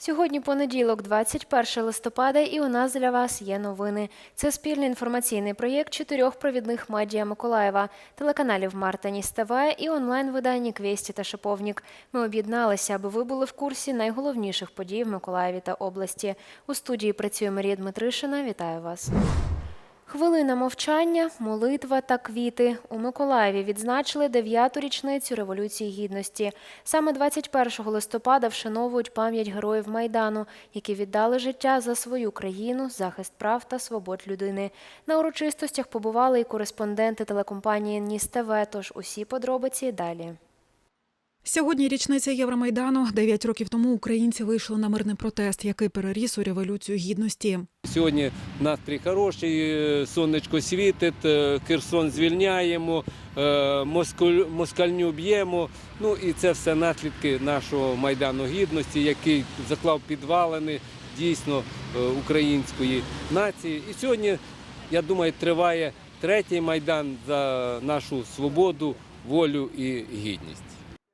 Сьогодні понеділок, 21 листопада, і у нас для вас є новини. Це спільний інформаційний проєкт чотирьох провідних медіа Миколаєва, телеканалів Марта Ніс і онлайн-видання Квєсті та Шиповнік. Ми об'єдналися, аби ви були в курсі найголовніших подій в Миколаєві та області. У студії працює Марія Дмитришина. Вітаю вас. Хвилина мовчання, молитва та квіти. У Миколаєві відзначили дев'яту річницю Революції Гідності. Саме 21 листопада вшановують пам'ять героїв Майдану, які віддали життя за свою країну, захист прав та свобод людини. На урочистостях побували і кореспонденти телекомпанії Ніс ТВ, тож усі подробиці далі. Сьогодні річниця Євромайдану. Дев'ять років тому українці вийшли на мирний протест, який переріс у революцію гідності. Сьогодні настрій хороший, е, сонечко світить, е, Херсон звільняємо, е, москаль- москальню б'ємо. Ну і це все наслідки нашого майдану гідності, який заклав підвалини дійсно е, української нації. І сьогодні, я думаю, триває третій майдан за нашу свободу, волю і гідність.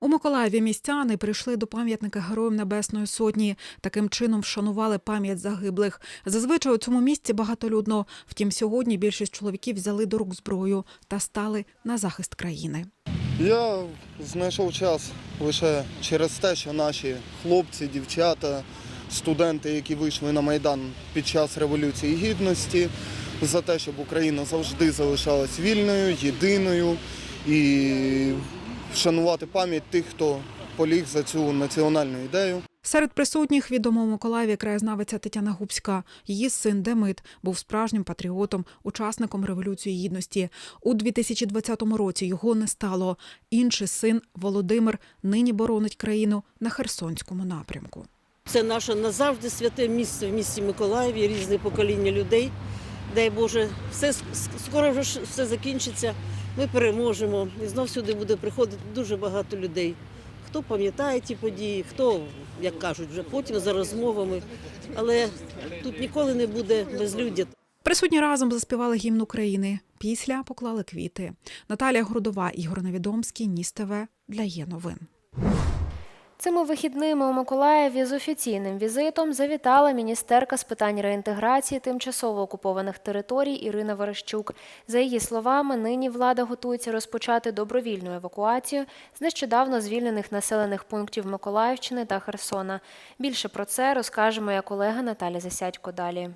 У Миколаєві містяни прийшли до пам'ятника Героїв Небесної Сотні. Таким чином вшанували пам'ять загиблих. Зазвичай у цьому місці багатолюдно. Втім, сьогодні більшість чоловіків взяли до рук зброю та стали на захист країни. Я знайшов час лише через те, що наші хлопці, дівчата, студенти, які вийшли на Майдан під час Революції Гідності, за те, щоб Україна завжди залишалась вільною, єдиною і вшанувати пам'ять тих, хто поліг за цю національну ідею. Серед присутніх відома у Миколаєві краєзнавиця Тетяна Губська. Її син Демит був справжнім патріотом, учасником революції гідності. У 2020 році його не стало. Інший син Володимир нині боронить країну на Херсонському напрямку. Це наше назавжди святе місце в місті Миколаєві, різне покоління людей. Дай Боже, все скоро вже все закінчиться. Ми переможемо. І знов сюди буде приходити дуже багато людей. Хто пам'ятає ті події, хто, як кажуть, вже потім за розмовами. Але тут ніколи не буде безлюддя. Присутні разом заспівали гімн України. Після поклали квіти. Наталія Грудова, Ігор Невідомський, Ніс ТВ для є новин. Цими вихідними у Миколаєві з офіційним візитом завітала міністерка з питань реінтеграції тимчасово окупованих територій Ірина Верещук. За її словами, нині влада готується розпочати добровільну евакуацію з нещодавно звільнених населених пунктів Миколаївщини та Херсона. Більше про це розкаже моя колега Наталя Засядько далі.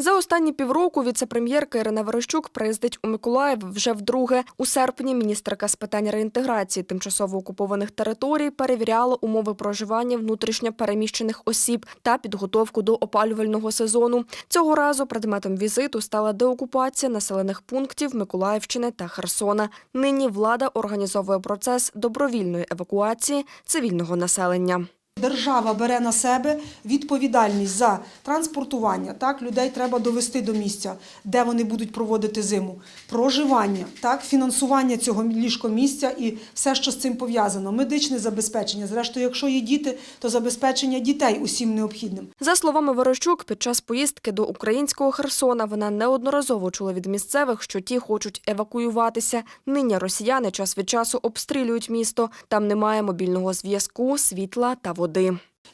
За останні півроку віце-прем'єрка Ірина Верещук приїздить у Миколаїв вже вдруге. У серпні міністерка з питань реінтеграції тимчасово окупованих територій перевіряла умови проживання внутрішньо переміщених осіб та підготовку до опалювального сезону. Цього разу предметом візиту стала деокупація населених пунктів Миколаївщини та Херсона. Нині влада організовує процес добровільної евакуації цивільного населення. Держава бере на себе відповідальність за транспортування. Так, людей треба довести до місця, де вони будуть проводити зиму, проживання, так, фінансування цього ліжкомісця і все, що з цим пов'язано, медичне забезпечення. Зрештою, якщо є діти, то забезпечення дітей усім необхідним. За словами Верещук, під час поїздки до українського Херсона вона неодноразово чула від місцевих, що ті хочуть евакуюватися. Нині росіяни час від часу обстрілюють місто. Там немає мобільного зв'язку, світла та води.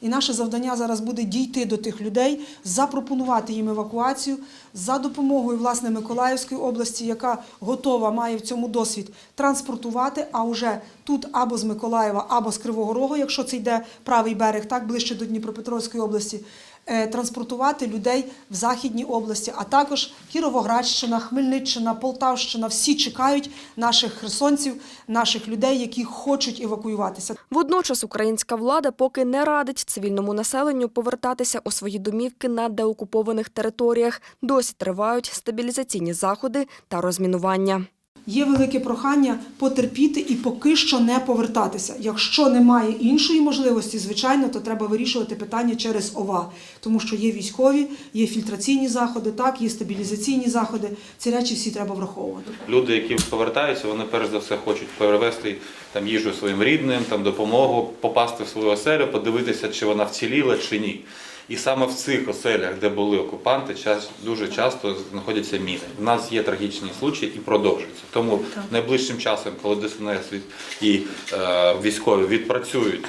І наше завдання зараз буде дійти до тих людей, запропонувати їм евакуацію за допомогою власне Миколаївської області, яка готова має в цьому досвід транспортувати. А вже тут або з Миколаєва, або з Кривого Рогу, якщо це йде правий берег, так ближче до Дніпропетровської області. Е, Транспортувати людей в західній області, а також Кіровоградщина, Хмельниччина, Полтавщина всі чекають наших херсонців, наших людей, які хочуть евакуюватися. Водночас українська влада поки не радить цивільному населенню повертатися у свої домівки на деокупованих територіях. Досі тривають стабілізаційні заходи та розмінування. Є велике прохання потерпіти і поки що не повертатися. Якщо немає іншої можливості, звичайно, то треба вирішувати питання через ОВА, тому що є військові, є фільтраційні заходи, так, є стабілізаційні заходи. Ці речі всі треба враховувати. Люди, які повертаються, вони перш за все хочуть перевезти там їжу своїм рідним, там допомогу, попасти в свою оселю, подивитися, чи вона вціліла, чи ні. І саме в цих оселях, де були окупанти, час дуже часто знаходяться міни. У нас є трагічні случаї і продовжуються. Тому найближчим часом, коли ДСНС і е, військові відпрацюють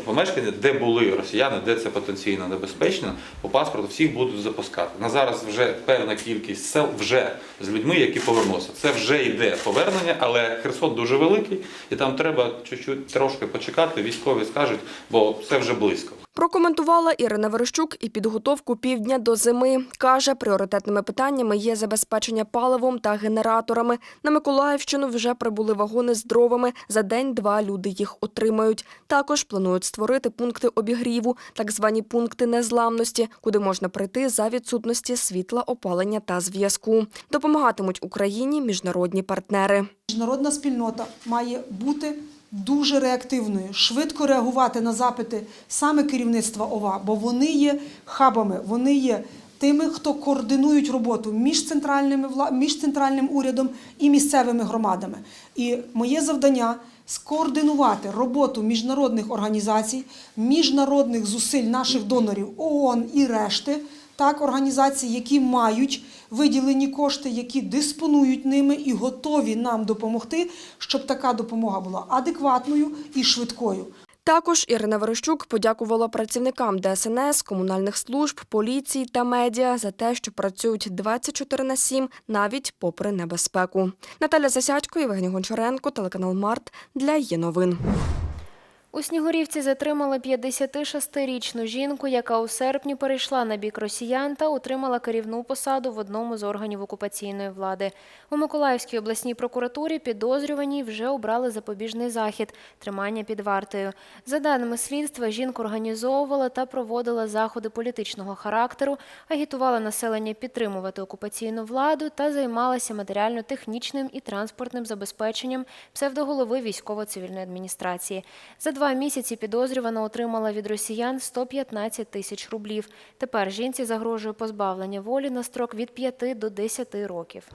помешкання, де були росіяни, де це потенційно небезпечно, по паспорту всіх будуть запускати. На зараз вже певна кількість сел вже з людьми, які повернуться. Це вже йде повернення, але Херсон дуже великий, і там треба чуть-чуть трошки почекати. Військові скажуть, бо це вже близько. Прокоментувала Ірина Верещук і підготовку півдня до зими. Каже, пріоритетними питаннями є забезпечення паливом та генераторами. На Миколаївщину вже прибули вагони з дровами. За день-два люди їх отримають. Також планують створити пункти обігріву, так звані пункти незламності, куди можна прийти за відсутності світла, опалення та зв'язку. Допомагатимуть Україні міжнародні партнери. Міжнародна спільнота має бути дуже реактивною, швидко реагувати на запити саме керівництва ОВА, бо вони є хабами, вони є тими, хто координують роботу між центральними між центральним урядом і місцевими громадами. І моє завдання скоординувати роботу міжнародних організацій, міжнародних зусиль наших донорів ООН і решти так, організацій, які мають виділені кошти, які диспонують ними і готові нам допомогти, щоб така допомога була адекватною і швидкою. Також Ірина Верещук подякувала працівникам ДСНС, комунальних служб, поліції та медіа за те, що працюють 24 на 7, навіть попри небезпеку. Наталя Засядько, Євгеній Гончаренко, телеканал Март для є новин. У Снігурівці затримали 56-річну жінку, яка у серпні перейшла на бік росіян та отримала керівну посаду в одному з органів окупаційної влади. У Миколаївській обласній прокуратурі підозрювані вже обрали запобіжний захід – тримання під вартою. За даними слідства, жінка організовувала та проводила заходи політичного характеру, агітувала населення підтримувати окупаційну владу та займалася матеріально-технічним і транспортним забезпеченням псевдоголови військово-цивільної адміністрації. За два місяці підозрювана отримала від росіян 115 тисяч рублів. Тепер жінці загрожує позбавлення волі на строк від 5 до 10 років.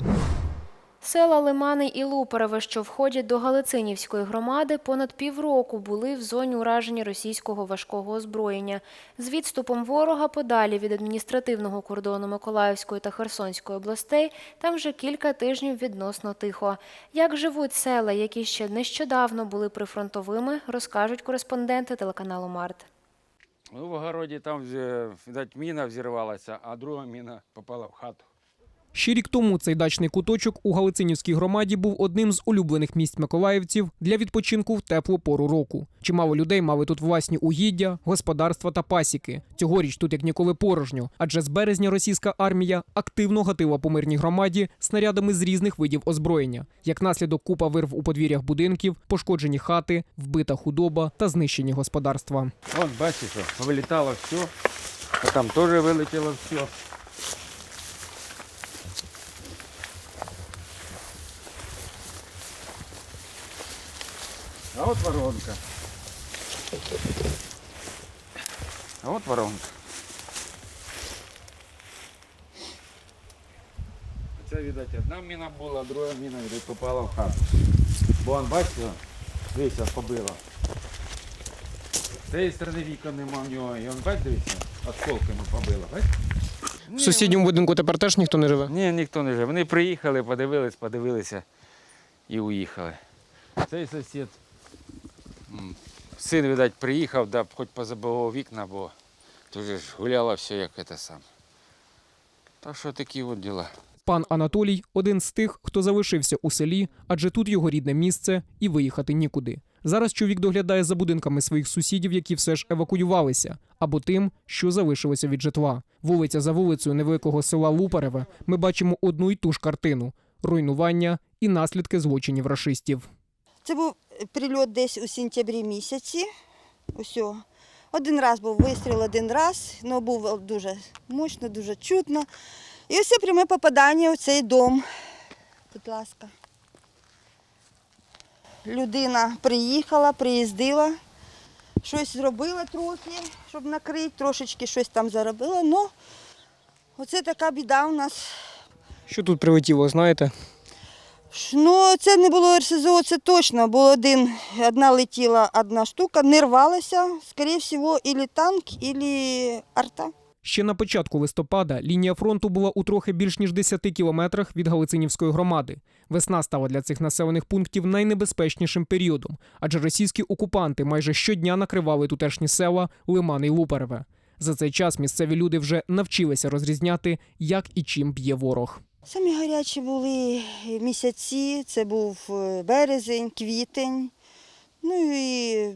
Села Лимани і Лупереве, що входять до Галицинівської громади, понад півроку були в зоні ураження російського важкого озброєння. З відступом ворога подалі від адміністративного кордону Миколаївської та Херсонської областей там вже кілька тижнів відносно тихо. Як живуть села, які ще нещодавно були прифронтовими, розкажуть кореспонденти телеканалу Март. Ну, в огороді там, міна взірвалася, а друга міна попала в хату. Ще рік тому цей дачний куточок у Галицинівській громаді був одним з улюблених місць миколаївців для відпочинку в теплу пору року. Чимало людей мали тут власні угіддя, господарства та пасіки. Цьогоріч тут як ніколи порожньо, адже з березня російська армія активно гатила по мирній громаді снарядами з різних видів озброєння. Як наслідок купа вирв у подвір'ях будинків, пошкоджені хати, вбита худоба та знищені господарства. Вон, бачиш, що вилітало все, а там теж вилетіло все. А от воронка. А от воронка. Це, видать, одна міна була, а друга міна, видать, попала в хату. Бо он, бачите, дивіться, побило. З цієї сторони вікон нема в нього, і он, бачите, дивіться, осколками побило, бачите? В сусідньому будинку тепер теж ніхто не живе. Ні, ніхто не живе. Вони приїхали, подивились, подивилися і уїхали. Цей сусід, син, видать, приїхав, да, хоч позабивав вікна, бо тут же ж гуляло все як це сам. Так що такі от діла. Пан Анатолій один з тих, хто залишився у селі, адже тут його рідне місце і виїхати нікуди. Зараз чоловік доглядає за будинками своїх сусідів, які все ж евакуювалися, або тим, що залишилося від житла. Вулиця за вулицею невеликого села Лупареве ми бачимо одну й ту ж картину: руйнування і наслідки злочинів рашистів. Це був прильот десь у сентябрі місяці. Усьо. Один раз був вистріл, один раз, але був дуже мощно, дуже чутно. І ось пряме попадання в цей дом. Будь ласка. Людина приїхала, приїздила, щось зробила трохи, щоб накрити, трошечки щось там заробила. Ну, оце така біда у нас. Що тут прилетіло, знаєте? Ну, це не було РСЗО, це точно. Бо один, одна летіла одна штука, не рвалася, скоріше всього, ілі танк, ілі арта. Ще на початку листопада лінія фронту була у трохи більш ніж 10 кілометрах від Галицинівської громади. Весна стала для цих населених пунктів найнебезпечнішим періодом, адже російські окупанти майже щодня накривали тутешні села Лимани й Лупереве. За цей час місцеві люди вже навчилися розрізняти, як і чим б'є ворог. Самі гарячі були місяці, це був е, березень, квітень. Ну і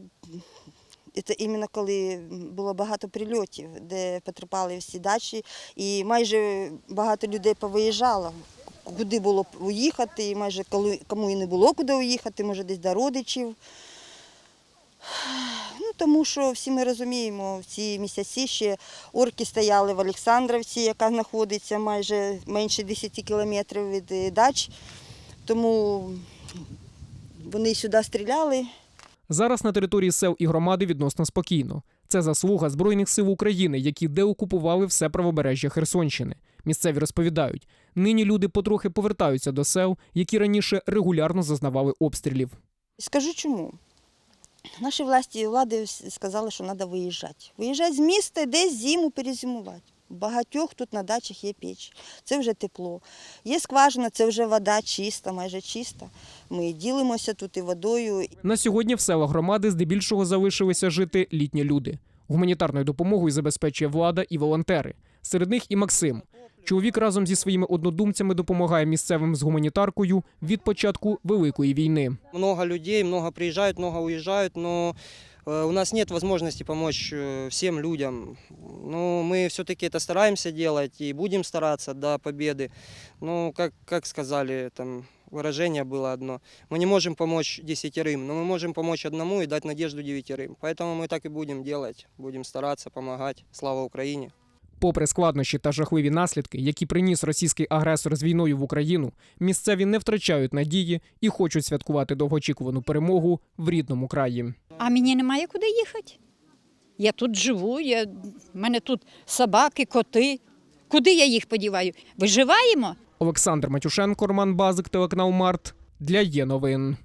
це іменно коли було багато прильотів, де потерпали всі дачі, і майже багато людей повиїжджало. Куди було уїхати, і майже кому і не було куди уїхати, може десь до родичів. Ну, тому що всі ми розуміємо, в ці місяці ще орки стояли в Олександровці, яка знаходиться майже менше 10 кілометрів від е, дач. Тому вони сюди стріляли. Зараз на території сел і громади відносно спокійно. Це заслуга Збройних сил України, які деокупували все правобережжя Херсонщини. Місцеві розповідають, нині люди потрохи повертаються до сел, які раніше регулярно зазнавали обстрілів. Скажу чому. Наші власті влади сказали, що треба виїжджати. Виїжджати з міста, десь зиму перезимувати. Багатьох тут на дачах є піч, це вже тепло. Є скважина, це вже вода чиста, майже чиста. Ми ділимося тут і водою. На сьогодні в селах громади здебільшого залишилися жити літні люди. Гуманітарною допомогою забезпечує влада і волонтери. Серед них і Максим. Чоловік разом зі своїми однодумцями допомагає місцевим з гуманітаркою від початку великої війни. Много людей, много приезжают, много уезжают, но э, у нас нет возможности помочь э, всем людям. Но мы все-таки это стараемся делать и будем стараться до победы. Ну, как, как сказали, там выражение было одно. Мы не можем помочь десятерым, но мы можем помочь одному и дать надежду девятерым. Поэтому мы так и будем делать, будем стараться, помогать. Слава Украине! Попри складнощі та жахливі наслідки, які приніс російський агресор з війною в Україну, місцеві не втрачають надії і хочуть святкувати довгоочікувану перемогу в рідному краї. А мені немає куди їхати. Я тут живу, я... в мене тут собаки, коти. Куди я їх подіваю? Виживаємо? Олександр Матюшенко, Роман Базик, телеканал Март для є новин.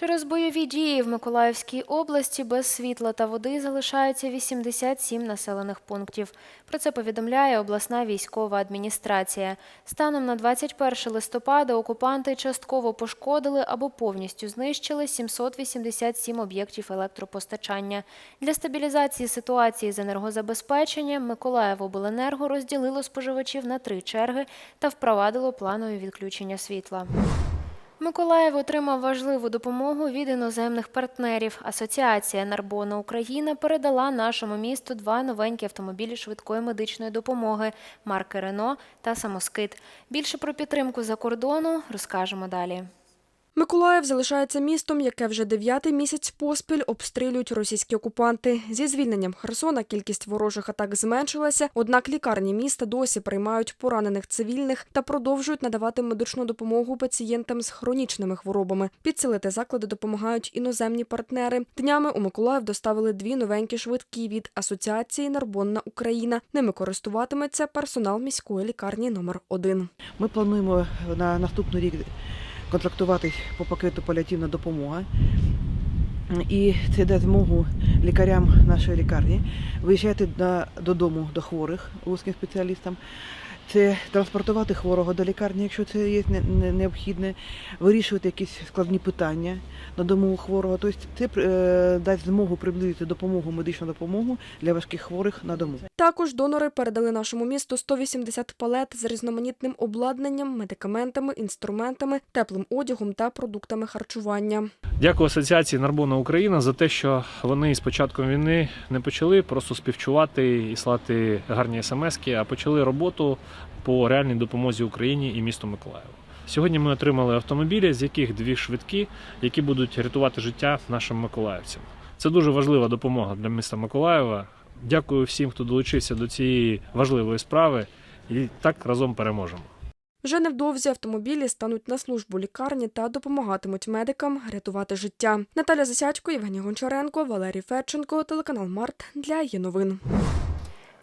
Через бойові дії в Миколаївській області без світла та води залишаються 87 населених пунктів. Про це повідомляє обласна військова адміністрація. Станом на 21 листопада окупанти частково пошкодили або повністю знищили 787 об'єктів електропостачання. Для стабілізації ситуації з енергозабезпеченням Миколаївобленерго розділило споживачів на три черги та впровадило планові відключення світла. Миколаїв отримав важливу допомогу від іноземних партнерів. Асоціація Нарбона Україна передала нашому місту два новенькі автомобілі швидкої медичної допомоги марки Рено та Самоскид. Більше про підтримку за кордону розкажемо далі. Миколаїв залишається містом, яке вже дев'ятий місяць поспіль обстрілюють російські окупанти. Зі звільненням Херсона кількість ворожих атак зменшилася, однак лікарні міста досі приймають поранених цивільних та продовжують надавати медичну допомогу пацієнтам з хронічними хворобами. Підсилити заклади допомагають іноземні партнери. Днями у Миколаїв доставили дві новенькі швидкі від асоціації Нарбонна Україна. Ними користуватиметься персонал міської лікарні номер 1 Ми плануємо на наступний рік контрактувати по пакету паліативна допомога. І це дасть змогу лікарям нашої лікарні виїжджати на, додому до хворих вузьким спеціалістам. Це транспортувати хворого до лікарні, якщо це є не- не- необхідне, вирішувати якісь складні питання на дому у хворого. Тобто це е, дасть змогу приблизити допомогу, медичну допомогу для важких хворих на дому. Також донори передали нашому місту 180 палет з різноманітним обладнанням, медикаментами, інструментами, теплим одягом та продуктами харчування. Дякую Асоціації Нарбона Україна за те, що вони з початком війни не почали просто співчувати і слати гарні смски, а почали роботу по реальній допомозі Україні і місту Миколаєву. Сьогодні ми отримали автомобілі, з яких дві швидкі, які будуть рятувати життя нашим миколаївцям. Це дуже важлива допомога для міста Миколаєва. Дякую всім, хто долучився до цієї важливої справи, і так разом переможемо. Вже невдовзі автомобілі стануть на службу лікарні та допомагатимуть медикам рятувати життя. Наталя Засядько, Євгеній Гончаренко, Валерій Федченко, телеканал Март для є новин.